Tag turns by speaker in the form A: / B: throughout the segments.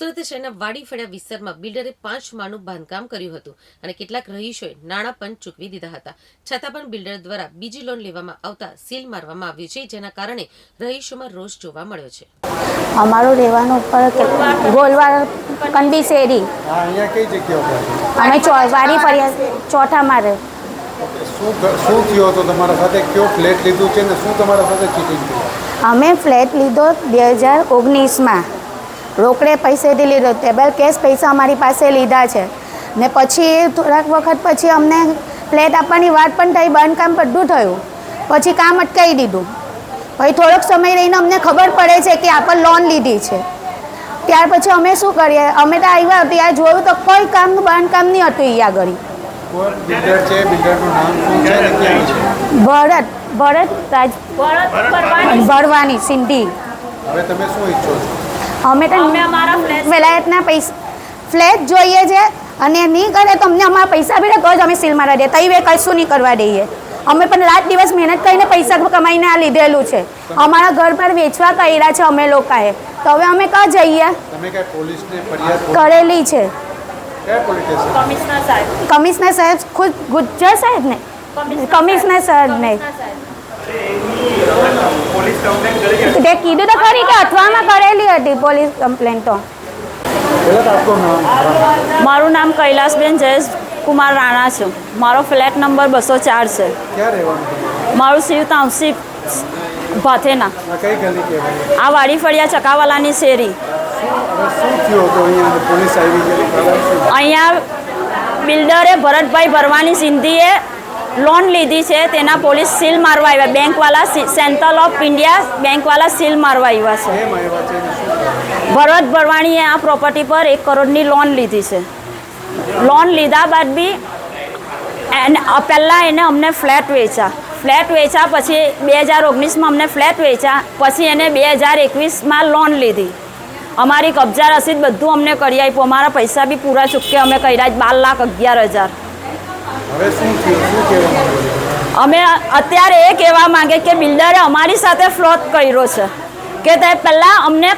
A: સુરત શહેરના વાડી ફળિયા વિસ્તારમાં બિલ્ડરે પાંચ માળનું બાંધકામ કર્યું હતું અને કેટલાક રહીશોએ નાણાં પણ ચૂકવી દીધા હતા. છતાં પણ બિલ્ડર દ્વારા બીજી લોન લેવામાં આવતા સીલ મારવામાં આવ્યું છે જેના કારણે રહીશોમાં રોષ જોવા મળ્યો છે.
B: અમારું રહેવાનું ઉપર ગોલવાર કંડી શેરી.
C: હા અહીંયા કઈ જગ્યા
B: અમે વાડી ફર્યા ચોથા મારે
C: શું થયો હતો? તમારા સાથે કયો ફ્લેટ લીધું છે ને શું તમારા સાથે ચીટિંગ થયું?
B: અમે ફ્લેટ લીધો બે હજાર ઓગણીસમાં. રોકડે પૈસેથી લીધો. ટેબલ કેશ પૈસા અમારી પાસે લીધા છે. ને પછી થોડાક વખત પછી અમને ફ્લેટ આપવાની વાત પણ થઈ બાંધકામ બધું થયું. પછી કામ અટકાવી દીધું. પછી થોડોક સમય રહીને અમને ખબર પડે છે કે આપણે લોન લીધી છે. ત્યાર પછી અમે શું કરીએ? અમે તો આવ્યા ત્યાં જોયું તો કોઈ કામનું બાંધકામ નહીં હતું અહીંયા આગળ.
C: કોઈ બિલ્ડર છે બિલ્ડરનું નામ શું છે ને ક્યાં છે?
B: ભરત ભરત રાજ ભરવાની સિંધી.
C: હવે તમે શું ઈચ્છો છો?
B: અમે તો વેલાયતના પૈસા ફ્લેટ જોઈએ છે અને નહીં કરે તો અમને અમારા પૈસા બી કહો અમે સીલ મારા દે તઈ વે કશું નહીં કરવા દઈએ. અમે પણ રાત દિવસ મહેનત કરીને પૈસા કમાઈને આ લીધેલું છે. અમારા ઘર પર વેચવા કર્યા છે અમે લોકોએ. તો હવે અમે ક્યાં જઈએ? કરેલી છે.
C: કયા
B: કમિશનર સાહેબ. ખુદ ગુજ્જર સાહેબ ને? કમિશનર સાહેબ. ને તે કીધું તો ખરી. હતી પોલીસ કમ્પ્લેન તો.
D: મારું નામ કૈલાસબેન જયેશ કુમાર રાણા છે. મારો ફ્લેટ નંબર બસો ચાર છે. મારું શિવ તાંસી ભાથેના.
C: આ
D: વાડી ફળિયા ચકાવાલાની શેરી.
C: અહીંયા
D: બિલ્ડરે ભરતભાઈ ભરવાની સિંધીએ લોન લીધી છે. તેના પોલીસ સીલ મારવા આવ્યા. બેંકવાલા સેન્ટ્રલ ઓફ ઇન્ડિયા બેંકવાલા સીલ મારવા આવ્યા છે? ભરત ભરવાણીએ આ પ્રોપર્ટી પર એક કરોડની લોન લીધી છે. લોન લીધા બાદ બી એને પહેલાં એને અમને ફ્લેટ વેચ્યા. ફ્લેટ વેચ્યા પછી બે હજાર ઓગણીસમાં અમને ફ્લેટ વેચ્યા. પછી એને બે હજાર એકવીસમાં લોન લીધી. અમારી કબજા રસીદ બધું અમને કરી આપ્યું. અમારા પૈસા બી પૂરા ચૂક્યા અમે કર્યા બાર લાખ અગિયાર હજાર? અમે અત્યારે એ કહેવા માંગે કે બિલ્ડરે અમારી સાથે ફ્લોટ કર્યો છે. કે તે પહેલાં અમને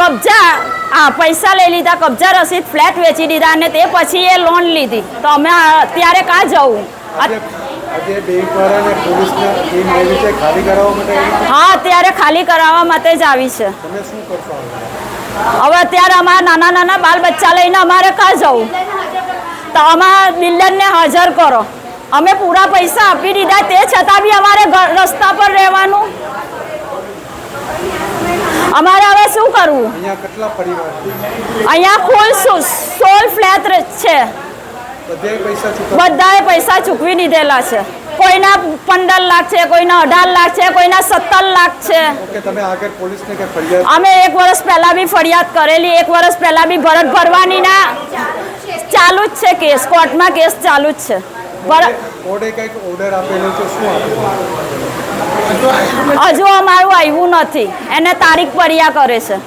D: કબજા આ પૈસા લઈ લીધા કબજા રસીદ ફ્લેટ વેચી દીધા અને તે પછી એ લોન લીધી. તો અમે અત્યારે કાં જવું?
C: ખાલી?
D: હા અત્યારે ખાલી કરાવવા માટે જ આવી છે.
C: હવે?
D: અત્યારે અમારા નાના નાના બાલ બચ્ચા લઈને અમારે ક્યાં જવું? તો અમારા બિલ્ડરને હાજર કરો. અમે પૂરા પૈસા આપી દીધા તે છતાં બી અમારે રસ્તા પર રહેવાનું. અમારે હવે શું કરવું?
C: અહીંયા
D: ફૂલ સોલ ફ્લેટ છે.
C: બધાએ પૈસા
D: ચૂકવી દીધેલા છે. કોઈના પંદર લાખ છે કોઈના અઢાર લાખ છે કોઈના સત્તર લાખ છે. અમે એક વર્ષ પહેલા બી ફરિયાદ કરેલી એક વર્ષ પહેલા બી ભરત ભરવાનીના ચાલુ જ છે કેસ કોર્ટમાં કેસ ચાલુ જ છે. હજુ અમારું આવ્યું નથી. એને તારીખ પર્યા કરે છે.